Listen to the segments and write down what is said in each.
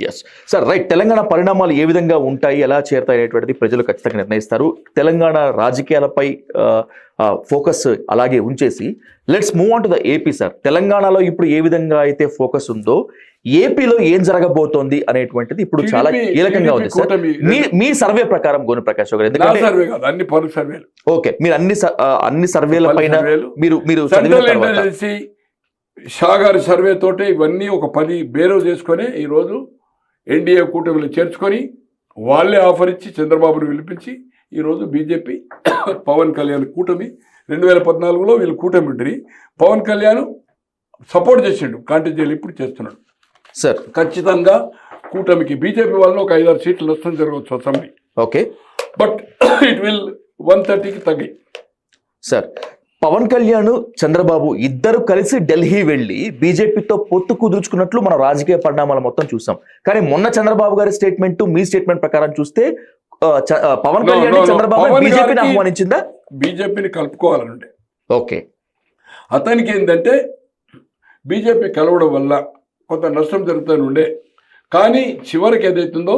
Yes sir right Telangana పరిణామాలు ఏ విధంగా ఉంటాయి ఎలా చేరుతాయి అనేటువంటిది ప్రజలు ఖచ్చితంగా నిర్ణయిస్తారు. తెలంగాణ రాజకీయాలపై ఫోకస్ అలాగే ఉంచేసి let's move on to the AP sir తెలంగాణలో ఇప్పుడు ఏ విధంగా అయితే ఫోకస్ ఉందో ఏపీలో ఏం జరగబోతోంది అనేటువంటిది ఇప్పుడు చాలా కీలకంగా ఉంది సార్ మీ మీ సర్వే ప్రకారం గోను ప్రకాష్ గారు ఎందుకంటే అన్ని సర్వేలు. ఓకే మీరు అన్ని అన్ని సర్వేల పైన మీరు మీరు షా గారి సర్వే తోటే ఇవన్నీ ఒక పది బేరో చేసుకొని ఈరోజు ఎన్డీఏ కూటమిలో చేర్చుకొని వాళ్ళే ఆఫర్ ఇచ్చి చంద్రబాబును పిలిపించి ఈరోజు బీజేపీ పవన్ కళ్యాణ్ కూటమి రెండు వేల పద్నాలుగులో వీళ్ళు కూటమి ఉంటుంది. పవన్ కళ్యాణ్ సపోర్ట్ చేసిండు. కాంటిజేలు ఇప్పుడు చేస్తున్నాడు. సార్. ఖచ్చితంగా కూటమికి బీజేపీ వాళ్ళని ఒక ఐదారు సీట్లు నష్టం జరగవచ్చు assembly. Okay. But it will one థర్టీకి తగ్గి. సార్ పవన్ కళ్యాణ్ చంద్రబాబు ఇద్దరు కలిసి ఢిల్లీ వెళ్ళి బీజేపీతో పొత్తు కుదుర్చుకున్నట్లు మన రాజకీయ పరిణామాలు మొత్తం చూసాం. కానీ మొన్న చంద్రబాబు గారి స్టేట్మెంట్ మీ స్టేట్మెంట్ ప్రకారం చూస్తే పవన్ కళ్యాణ్. చంద్రబాబు బీజేపీని ఆహ్వానించిందా? బీజేపీని కలుపుకోవాలనండి. ఓకే. అతనికి ఏంటంటే బీజేపీ కలవడం వల్ల కొంత నష్టం జరుగుతూనే ఉండే కానీ చివరికి ఏదైతుందో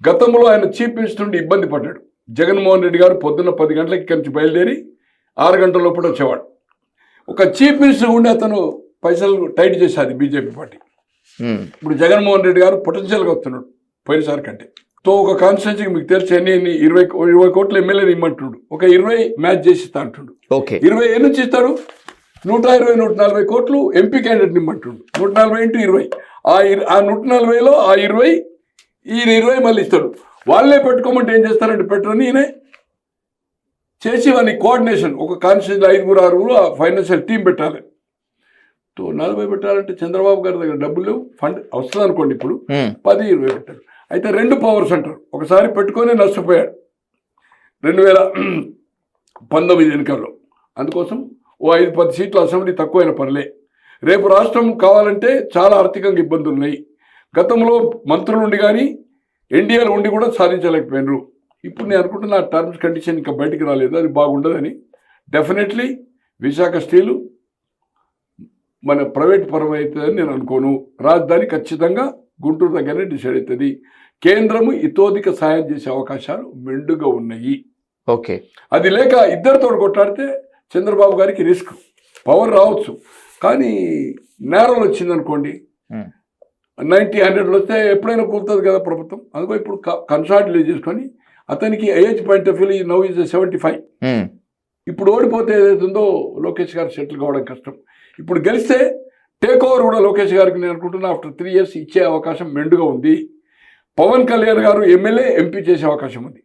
గతంలో ఆయన చీఫ్ మినిస్టర్ నుండి ఇబ్బంది పడ్డాడు. జగన్మోహన్ రెడ్డి గారు పొద్దున్న పది గంటలకి ఇక్కడి నుంచి బయలుదేరి ఆరు గంటల లోపల వచ్చేవాడు. ఒక చీఫ్ మినిస్టర్ ఉండి అతను పైసలు టైట్ చేసేది బీజేపీ పార్టీ. ఇప్పుడు జగన్మోహన్ రెడ్డి గారు పొటెన్షియల్గా వస్తున్నాడు పోయినసారి కంటే. తో ఒక కాన్స్టిట్యూన్సీకి మీకు తెలిసి ఎన్ని ఎన్ని ఇరవై ఇరవై కోట్ల ఎమ్మెల్యేని ఇమ్మంటున్నాడు ఒక ఇరవై మ్యాచ్ చేసి ఇస్తా అంటుండు ఓకే. ఇరవై ఏ నుంచి ఇస్తాడు నూట ఇరవై నూట నలభై కోట్లు ఎంపీ క్యాండిడేట్ ఇమ్మంటుండు నూట నలభై ఇంటూ ఇరవై. ఆ ఇర ఆ నూట నలభైలో ఆ ఇరవై ఈయన ఇరవై మళ్ళీ ఇస్తాడు. వాళ్ళే పెట్టుకోమంటే ఏం చేస్తారంటే పెట్టరని ఈయనే చేసి వాని కోఆర్డినేషన్ ఒక కాన్స్టిట్యూన్సీ ఐదుగురు ఆరుగురు ఆ ఫైనాన్షియల్ టీం పెట్టాలి. తో నలభై పెట్టాలంటే చంద్రబాబు గారి దగ్గర డబ్బులు ఫండ్ వస్తుంది అనుకోండి ఇప్పుడు. ఉమ్, పది ఇరవై పెట్టారు అయితే రెండు పవర్స్ అంటారు. ఒకసారి పెట్టుకొని నష్టపోయాడు. రెండు వేల పంతొమ్మిది ఎన్నికల్లో. అందుకోసం ఓ ఐదు పది సీట్ల అసెంబ్లీ తక్కువైన పర్లే రేపు రాష్ట్రం కావాలంటే చాలా ఆర్థికంగా ఇబ్బందులు ఉన్నాయి. గతంలో మంత్రులు ఉండి కానీ ఎన్డీఏలో ఉండి కూడా సాధించలేకపోయినారు. ఇప్పుడు నేను అనుకుంటున్న టర్మ్స్ కండిషన్ ఇంకా బయటికి రాలేదు అది బాగుండదని. డెఫినెట్లీ విశాఖ స్టీలు మన ప్రైవేట్ పరం అవుతుందని నేను అనుకోను. రాజధాని ఖచ్చితంగా గుంటూరు దగ్గరనే డిసైడ్ అవుతుంది. కేంద్రము ఇతోధిక సాయం చేసే అవకాశాలు మెండుగా ఉన్నాయి. ఓకే. అది లేక ఇద్దరితో కొట్లాడితే చంద్రబాబు గారికి రిస్క్ పవర్ రావచ్చు. కానీ నేరాలు వచ్చిందనుకోండి ఉమ్, నైంటీ హండ్రెడ్లు వస్తే ఎప్పుడైనా కూలుతుంది కదా ప్రభుత్వం. అందుకో ఇప్పుడు కన్సాలిడేట్ చేసుకొని అతనికి age point of view now is seventy five ఇప్పుడు ఓడిపోతే ఏదైతుందో లోకేష్ గారు సెటిల్ కావడం కష్టం. ఇప్పుడు గెలిస్తే టేక్ ఓవర్ కూడా లోకేష్ గారికి నేను అనుకుంటున్నా ఆఫ్టర్ త్రీ ఇయర్స్ ఇచ్చే అవకాశం మెండుగా ఉంది. పవన్ కళ్యాణ్ గారు ఎమ్మెల్యే ఎంపీ చేసే అవకాశం ఉంది.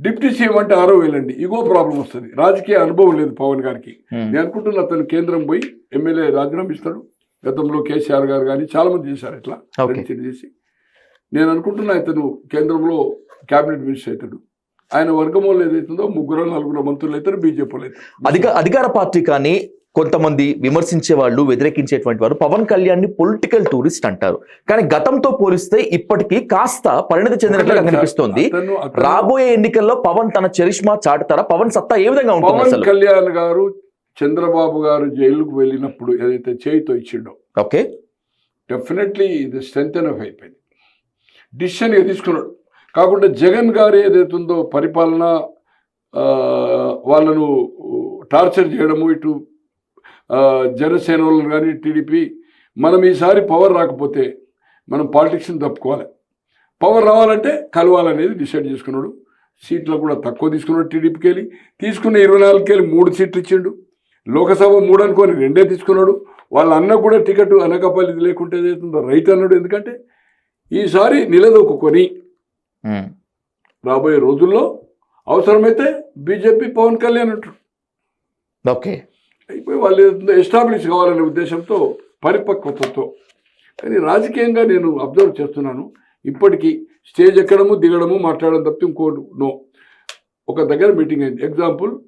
డిప్యూటీ సీఎం అంటే ఆరో వేలండి. ఇగో ప్రాబ్లం వస్తుంది. రాజకీయ అనుభవం లేదు పవన్ గారికి. ఉమ్, నేను అనుకుంటున్నా అతను కేంద్రం పోయి ఎమ్మెల్యే రాజీనామా ఇస్తాడు. గతంలో కేసీఆర్ గారు కానీ చాలా మంది చేశారు ఇట్లా. చేసి. నేను అనుకుంటున్నా ఇతను కేంద్రంలో క్యాబినెట్ మినిస్టర్ అవుతాడు. ఆయన వర్గంలో ఏదైతుందో ముగ్గురు నలుగురు మంత్రులు అవుతారు బీజేపీలో అధిక అధికార పార్టీ కానీ కొంతమంది విమర్శించే వాళ్ళు వ్యతిరేకించేటువంటి వారు పవన్ కళ్యాణ్ని పొలిటికల్ టూరిస్ట్ అంటారు. కానీ గతంతో పోలిస్తే ఇప్పటికీ కాస్త పరిణతి చెందినట్లుగా కనిపిస్తోంది. రాబోయే ఎన్నికల్లో పవన్ తన చరిష్మా చాటుతారా? పవన్ సత్తా ఏ విధంగా ఉంటుంది పవన్ కళ్యాణ్ గారు చంద్రబాబు గారు జైలుకు వెళ్ళినప్పుడు ఏదైతే చేయితో ఇచ్చిండో ఓకే. డెఫినెట్లీ ఇది స్ట్రెంత్ ఆఫ్ అయిపోయింది. డిసిషన్ తీసుకున్నాడు. కాకుండా జగన్ గారు ఏదైతుందో పరిపాలన వాళ్ళను టార్చర్ చేయడము ఇటు జనసేన వాళ్ళని కానీ టీడీపీ మనం ఈసారి పవర్ రాకపోతే మనం పాలిటిక్స్ని తప్పుకోవాలి. పవర్ రావాలంటే కలవాలనేది డిసైడ్ చేసుకున్నాడు. సీట్లు కూడా తక్కువ తీసుకున్నాడు టీడీపీకి వెళ్ళి. తీసుకున్న ఇరవై నాలుగుకి వెళ్ళి మూడు సీట్లు ఇచ్చిండు. లోకసభ మూడు అనుకొని రెండే తీసుకున్నాడు. వాళ్ళ అన్న కూడా టికెట్ అనకాపల్లిది లేకుంటే ఏదైతుందో రైట్ అన్నాడు. ఎందుకంటే ఈసారి నిలదొక్కుని రాబోయే రోజుల్లో అవసరమైతే బీజేపీ పవన్ కళ్యాణ్ అంటారు. ఓకే. అయిపోయి వాళ్ళు ఎస్టాబ్లిష్ కావాలనే ఉద్దేశంతో పరిపక్వతతో. కానీ రాజకీయంగా నేను అబ్జర్వ్ చేస్తున్నాను. ఇప్పటికీ స్టేజ్ ఎక్కడము దిగడము మాట్లాడడం తప్పితే ఇంకో నో. ఒక దగ్గర మీటింగ్ అయింది. ఎగ్జాంపుల్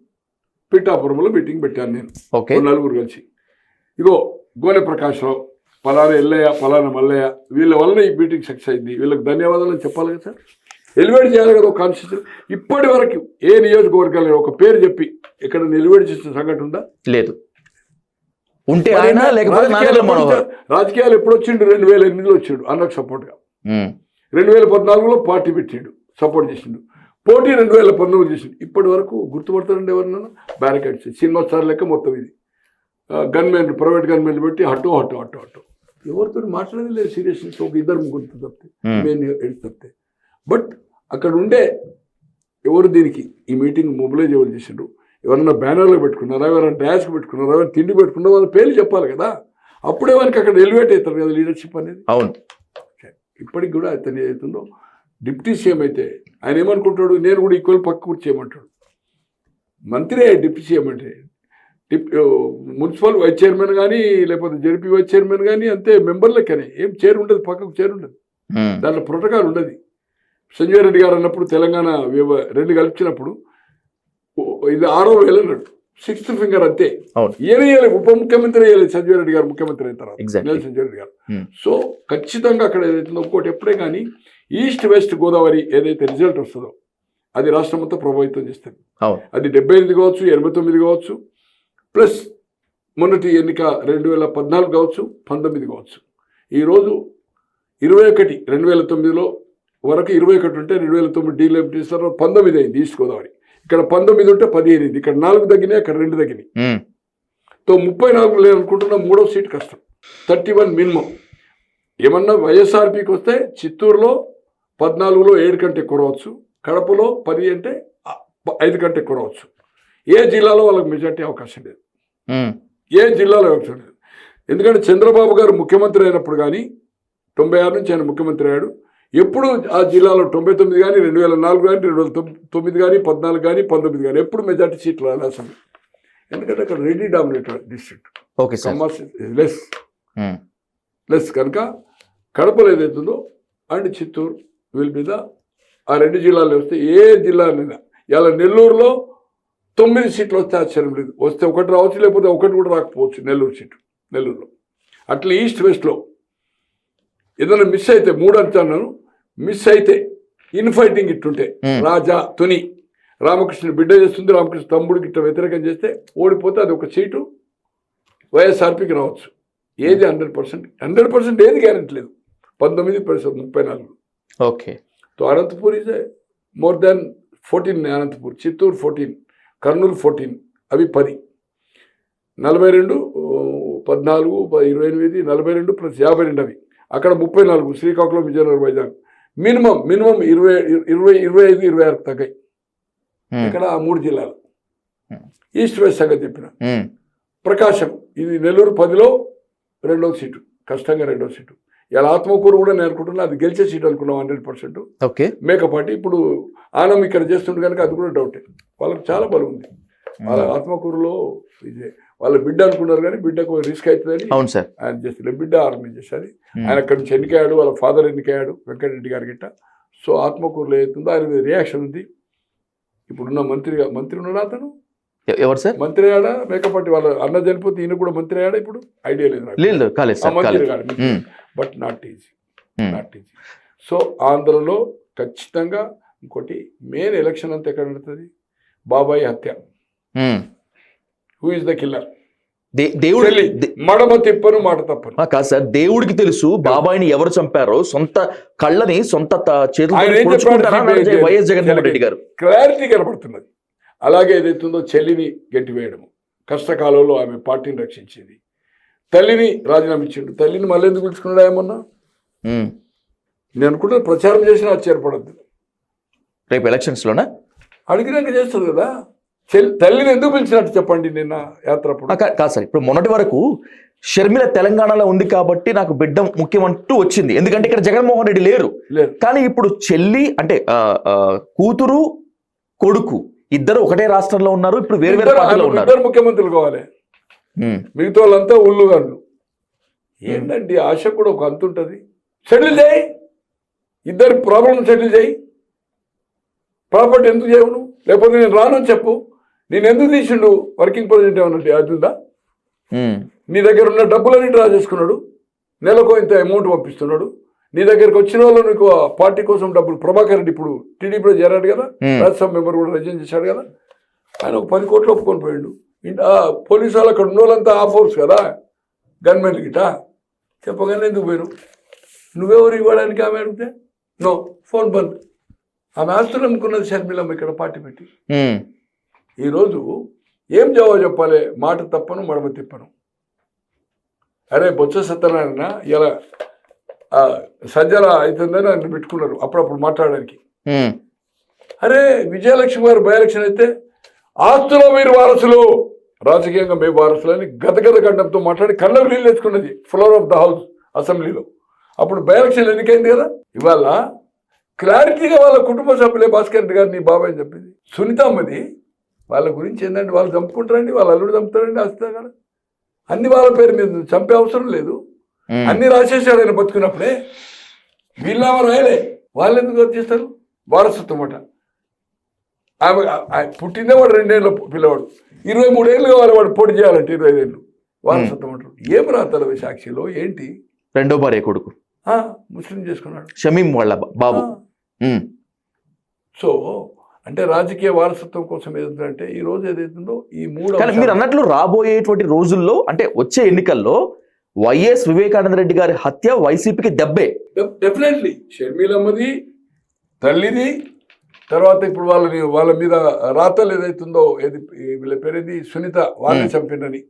పిఠాపురంలో మీటింగ్ పెట్టాను నేను. నలుగురు కలిసి. ఇగో గోనె ప్రకాశ్రావు పలానా ఎల్లయ్య పలానా మల్లయ్య వీళ్ళ వల్ల ఈ మీటింగ్ సక్సెస్ అయింది. వీళ్ళకి ధన్యవాదాలు అని చెప్పాలి కదా సార్? ఎలివేట్ చేయాలి కదా ఒక కాన్స్టిట్యూషన్ ఇప్పటి వరకు ఏ నియోజకవర్గాలు ఒక పేరు చెప్పి ఇక్కడ ఎలివేట్ చేసిన సంఘటన ఉందా? లేదు. ఉంటే ఆయన లేకపోతే రాజకీయాలు ఎప్పుడు వచ్చాడు? రెండు వేల ఎనిమిదిలో వచ్చిండు. అన్నకు సపోర్ట్గా రెండు వేల పద్నాలుగులో పార్టీ పెట్టిండు. సపోర్ట్ చేసిండు. పోటీ రెండు వేల పంతొమ్మిది చేసిండు. ఇప్పటి వరకు గుర్తుపడతారండి ఎవరినైనా బ్యారికేడ్స్ సినిమా స్టార్ లెక్క మొత్తం ఇది. గన్మెన్ ప్రైవేట్ గన్మెన్ పెట్టి హట్టు హట్టు హట్టు హట్టు ఎవరితో మాట్లాడేది లేదు సీరియస్నెస్ ఒక ఇద్దరు ముగ్గురు తప్పితే ఉమ్, మెయిన్ ఎడిట్ తప్పితే. బట్ అక్కడ ఉండే ఎవరు దీనికి ఈ మీటింగ్ మొబిలైజ్ ఎవరు చేసిండ్రు? ఎవరన్నా బ్యానర్లో పెట్టుకున్నారా? ఎవరైనా డాష్కి పెట్టుకున్నారా? ఎవరైనా తిండి పెట్టుకున్నారా? వాళ్ళ పేర్లు చెప్పాలి కదా. అప్పుడే వానికి అక్కడ ఎలివేట్ అవుతారు కదా లీడర్షిప్ అనేది. అవును. ఇప్పటికి కూడా అతను ఏదైతుందో డిప్యూటీ సీఎం అయితే ఆయన ఏమనుకుంటాడు? నేను కూడా ఈక్వల్ పక్క కూర్చేయమంటాడు మంత్రే డిప్యూటీ సీఎం అంటే మున్సిపల్ వైస్ చైర్మన్ కానీ లేకపోతే జడ్పీ వైస్ చైర్మన్ కానీ అంతే మెంబర్లకనే ఏం చైర్ ఉండదు పక్కకు చైర్ ఉండదు. దాంట్లో ప్రోటోకాల్ ఉండదు. సంజయ్ రెడ్డి గారు అన్నప్పుడు తెలంగాణ రెండు కలిపినప్పుడు ఇది ఆరో వేలు అన్నట్టు సిక్స్త్ ఫింగర్ అంతే. వేయలేదు ఉప ముఖ్యమంత్రి వేయలేదు సంజయ్ రెడ్డి గారు ముఖ్యమంత్రి అయిన తర్వాత. సంజయ్ రెడ్డి గారు. సో ఖచ్చితంగా అక్కడ ఏదైతుందో ఇంకోటి ఎప్పుడే కానీ ఈస్ట్ వెస్ట్ గోదావరి ఏదైతే రిజల్ట్ వస్తుందో అది రాష్ట్రం అంతా ప్రభావితం చేస్తుంది. అది డెబ్బై ఎనిమిది కావచ్చు ఎనభై తొమ్మిది కావచ్చు ప్లస్ మొన్నటి ఎన్నిక రెండు వేల పద్నాలుగు కావచ్చు పంతొమ్మిది కావచ్చు. ఈరోజు ఇరవై ఒకటి రెండు వేల తొమ్మిదిలో వరకు ఇరవై ఒకటి ఉంటే రెండు వేల తొమ్మిది డీలెప్టీస్లో పంతొమ్మిది అయింది ఈస్ట్ గోదావరి. ఇక్కడ పంతొమ్మిది ఉంటే పదిహేను అయింది ఇక్కడ నాలుగు తగ్గినాయి అక్కడ రెండు తగ్గినాయి. తో ముప్పై నాలుగు లేదనుకుంటున్నా మూడో సీట్ కష్టం. Thirty one minimum. ఏమన్నా వైఎస్ఆర్పీకి వస్తే చిత్తూరులో పద్నాలుగులో ఏడు కంటే ఎక్కువ రావచ్చు కడపలో పది అంటే ఐదు కంటే ఎక్కువ రావచ్చు. ఏ జిల్లాలో వాళ్ళకి మెజార్టీ అవకాశం లేదు. ఏ జిల్లాలో అవకాశం లేదు. ఎందుకంటే చంద్రబాబు గారు ముఖ్యమంత్రి అయినప్పుడు కానీ తొంభై ఆరు నుంచి ఆయన ముఖ్యమంత్రి అయ్యాడు. ఎప్పుడు ఆ జిల్లాలో తొంభై తొమ్మిది కానీ రెండు వేల నాలుగు కానీ రెండు వేల తొమ్- తొమ్మిది కానీ పద్నాలుగు కానీ పంతొమ్మిది కానీ ఎప్పుడు మెజార్టీ సీట్లు రాలేదు అసెంబ్లీ ఎందుకంటే అక్కడ Reddy dominated district. Okay less less కనుక కడపలో ఏదైతుందో అండ్ చిత్తూరు వీళ్ళ మీద ఆ రెండు జిల్లాలు వస్తే ఏ జిల్లానైనా. ఇలా నెల్లూరులో తొమ్మిది సీట్లు వస్తే ఆశ్చర్యం లేదు. వస్తే ఒకటి రావచ్చు లేకపోతే ఒకటి కూడా రాకపోవచ్చు నెల్లూరు సీటు నెల్లూరులో. అట్లా ఈస్ట్ వెస్ట్లో ఏదైనా మిస్ అయితే మూడు అంటున్నాను మిస్ అయితే ఇన్ ఫైటింగ్ ఇట్టుంటే. రాజా తుని రామకృష్ణ బిడ్డ చేస్తుంది రామకృష్ణ తమ్ముడికి ఇట్లా వ్యతిరేకం చేస్తే ఓడిపోతే అది ఒక సీటు వైఎస్ఆర్పీకి రావచ్చు. ఏది హండ్రెడ్ పర్సెంట్? హండ్రెడ్ పర్సెంట్ ఏది గ్యారెంటీ లేదు. పంతొమ్మిది పర్సెంట్ ముప్పై నాలుగు. Okay. So Anantapur is more than fourteen Anantapur Chittoor fourteen. Kurnool fourteen అవి పది. నలభై రెండు పద్నాలుగు ఇరవై ఎనిమిది నలభై రెండు ప్లస్ యాభై రెండు అవి. అక్కడ ముప్పై నాలుగు శ్రీకాకుళం విజయనగరం వైజాగ్ మినిమం మినిమం ఇరవై ఇరవై ఇరవై ఐదు ఇరవై ఆరు తగ్గాయి ఇక్కడ ఆ మూడు జిల్లాలు. ఈస్ట్ వెస్ట్ సంగతి చెప్పిన. ప్రకాశం ఇది నెల్లూరు పదిలో రెండవ సీటు. కష్టంగా రెండవ సీటు. ఇలా ఆత్మకూరు కూడా నేను అనుకుంటున్నా అది గెలిచే సీట్ అనుకున్నాం హండ్రెడ్ పర్సెంట్. ఓకే. మేకపాటి ఇప్పుడు ఆనం ఇక్కడ చేస్తుండే కనుక అది కూడా డౌటే. వాళ్ళకి చాలా బలం ఉంది వాళ్ళ ఆత్మకూరులో ఇది వాళ్ళ బిడ్డ అనుకున్నారు కానీ బిడ్డకు రిస్క్ అవుతుందని అవును సార్. ఆయన చేసిన బిడ్డ ఆర్మీ చేసేది ఉమ్, ఆయన అక్కడి నుంచి ఎన్నికయ్యాడు వాళ్ళ ఫాదర్ ఎన్నికయ్యాడు వెంకటరెడ్డి గారి గిట్ట. సో ఆత్మకూరులో అవుతుందో ఆయన మీద రియాక్షన్ ఉంది. ఇప్పుడున్న మంత్రిగా మంత్రి ఉన్నాడా అతను? ఎవరు సార్? మంత్రి అయ్యాడా? మేకపాటి వాళ్ళ అన్న చనిపోతే ఈయన కూడా మంత్రి అయ్యాడా ఇప్పుడు? ఐడియా లేదు. లేదు లేదు, కాలేదు మంత్రి ఉమ్, but not easy. Um, not easy. So ఆంధ్రలో ఖచ్చితంగా ఇంకోటి మెయిన్ ఎలక్షన్ అంతా ఎక్కడ నడుతుంది? బాబాయ్ హత్య. హూ ఇస్ ద కిల్లర్ దేవుడు మడమ తిప్పను మాట తప్పను. కాదు సార్ దేవుడికి తెలుసు బాబాయిని ఎవరు చంపారో సొంత కళ్ళని సొంత వైఎస్ జగన్మోహన్ రెడ్డి గారు? క్లారిటీ కనబడుతున్నది. అలాగే ఏదైతుందో చెల్లిని గట్టివేయడము. కష్టకాలంలో ఆమె పార్టీని రక్షించింది. తల్లిని రాజీనామా ఇచ్చిండు. తల్లిని మళ్ళీ ఎందుకు పిలుచుకున్నాడు ఏమన్నా. నేను అనుకుంటున్నా ప్రచారం చేసినా ఆశ్చర్యపడద్దు. రేపు ఎలక్షన్స్ లోనా? అడిగినాక చేస్తుంది కదా. తల్లిని ఎందుకు పిలిచినట్టు చెప్పండి నిన్న యాత్ర కాదు సార్ ఇప్పుడు మొన్నటి వరకు షర్మిల తెలంగాణలో ఉంది కాబట్టి నాకు బిడ్డ ముఖ్యమంటూ వచ్చింది. ఎందుకంటే ఇక్కడ జగన్మోహన్ రెడ్డి లేరు. కానీ ఇప్పుడు చెల్లి అంటే కూతురు కొడుకు ఇద్దరు ఒకటే రాష్ట్రంలో ఉన్నారు. ఇప్పుడు వేరు వేరు ఉన్నారు. ఇద్దరు ముఖ్యమంత్రులు కావాలి. మిగతా వాళ్ళంతా ఉల్లుగాళ్ళు ఏంటండి ఆశ కూడా ఒక అంత ఉంటుంది. సెటిల్ చేయి. ఇద్దరు ప్రాబ్లం సెటిల్ చేయి. ప్రాపర్టీ ఎందుకు చేయవు లేకపోతే నేను రానని చెప్పు. నేను ఎందుకు తీసిండు వర్కింగ్ ప్రెసిడెంట్ ఏమన్నట్టు ఉమ్, నీ దగ్గర ఉన్న డబ్బులని డ్రా చేసుకున్నాడు. నెలకు ఇంత అమౌంట్ పంపిస్తున్నాడు. నీ దగ్గరికి వచ్చిన వాళ్ళు నీకు పార్టీ కోసం డబ్బులు ప్రభాకర్ రెడ్డి ఇప్పుడు టీడీపీలో చేరాడు కదా. రాజ్యసభ మెంబర్ కూడా రిజైన్ చేశాడు కదా? ఆయన ఒక పది కోట్లు ఒప్పుకొని పోయిండు. పోలీసు వాళ్ళు అక్కడ ఉన్న వాళ్ళంతా ఆ ఫోర్స్ కదా? గన్మెన్ గిట? చెప్పగానే ఎందుకు పోయారు? నువ్వెవరు ఇవ్వడానికి ఆమె అడిగితే? నో ఫోన్ బంద్. ఆమె ఆస్తులు అమ్ముకున్నది షర్మిలమ్మ ఇక్కడ పార్టీ పెట్టి. ఈరోజు ఏం జవాబు చెప్పాలి? మాట తప్పను మడమ తిప్పను. అరే బొత్స సత్యనారాయణ ఇలా సజ్జల అవుతుందని ఆయన పెట్టుకున్నారు అప్పుడప్పుడు మాట్లాడడానికి. అరే విజయలక్ష్మి గారు బై ఎలక్షన్ అయితే ఆస్తులో మీరు వారసులు రాజకీయంగా మేము వారసులు అని గదగద గండంతో మాట్లాడి కళ్ళకు నీళ్ళు వేసుకున్నది ఫ్లోర్ ఆఫ్ ద హౌస్ అసెంబ్లీలో. అప్పుడు బై ఎలక్షన్ ఎన్నికైంది కదా? ఇవాళ క్లారిటీగా వాళ్ళ కుటుంబ సభ్యులే భాస్కర్ రెడ్డి గారు నీ బాబాయ్ అని చెప్పింది. సునీతమ్మది వాళ్ళ గురించి ఏంటంటే వాళ్ళు చంపుకుంటారండి వాళ్ళ అల్లుడు చంపుతారండి ఆస్తి కదా అన్ని వాళ్ళ పేరు మీద చంపే అవసరం లేదు. అన్ని రాసేసాడు ఆయన బతుకున్నప్పుడే వీళ్ళేమో రాయలే. వాళ్ళు ఎందుకు వచ్చేస్తారు వారసత్వం అట. ఆమె ఆ- పుట్టిందే వాడు రెండేళ్ళ పిల్లవాడు. ఇరవై మూడేళ్ళు కావాలి వాడు పోటీ చేయాలంటే ఇరవై ఐదేళ్ళు. వారసత్వం అంటారు. ఏం రాతలు సాక్షిలో ఏంటి? రెండో భార్య కొడుకు. ముస్లిం చేసుకున్నాడు. షమీం వాళ్ళ బాబు. సో అంటే రాజకీయ వారసత్వం కోసం ఏదంటే ఈ రోజు ఏదైతుందో ఈ మూడు కానీ మీరు అన్నట్లు రాబోయేటువంటి రోజుల్లో అంటే వచ్చే ఎన్నికల్లో వైఎస్ వివేకానంద రెడ్డి గారి హత్య వైసీపీకి దెబ్బే. డెఫ్- డెఫినెట్లీ షర్మిలమ్మది తల్లిది తర్వాత ఇప్పుడు వాళ్ళని వాళ్ళ మీద రాతలు ఏదైతుందో ఏది వీళ్ళ పేరేది? సునీత వాళ్ళని చంపినని.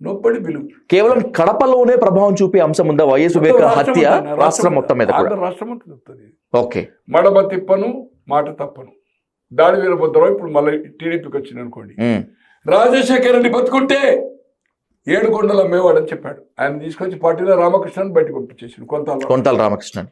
నొప్పటి బిలు. కేవలం కడపలోనే ప్రభావం చూపే అంశం ఉందా? వైఎస్ వివేక హత్య రాష్ట్రం మొత్తం మీద రాష్ట్రం మొత్తం చెప్తుంది ఓకే. మడమ తిప్పను మాట తప్పను. దాడి వీరభద్రరావు ఇప్పుడు మళ్ళీ టీడీపీకి వచ్చింది అనుకోండి. రాజశేఖర రెడ్డి బతుకుంటే ఏడు కొండలు అమ్మేవాడని చెప్పాడు. ఆయన తీసుకొచ్చి పార్టీలో రామకృష్ణని బయటకు పంపించేసిండు కొంత కొంతాల రామకృష్ణన్.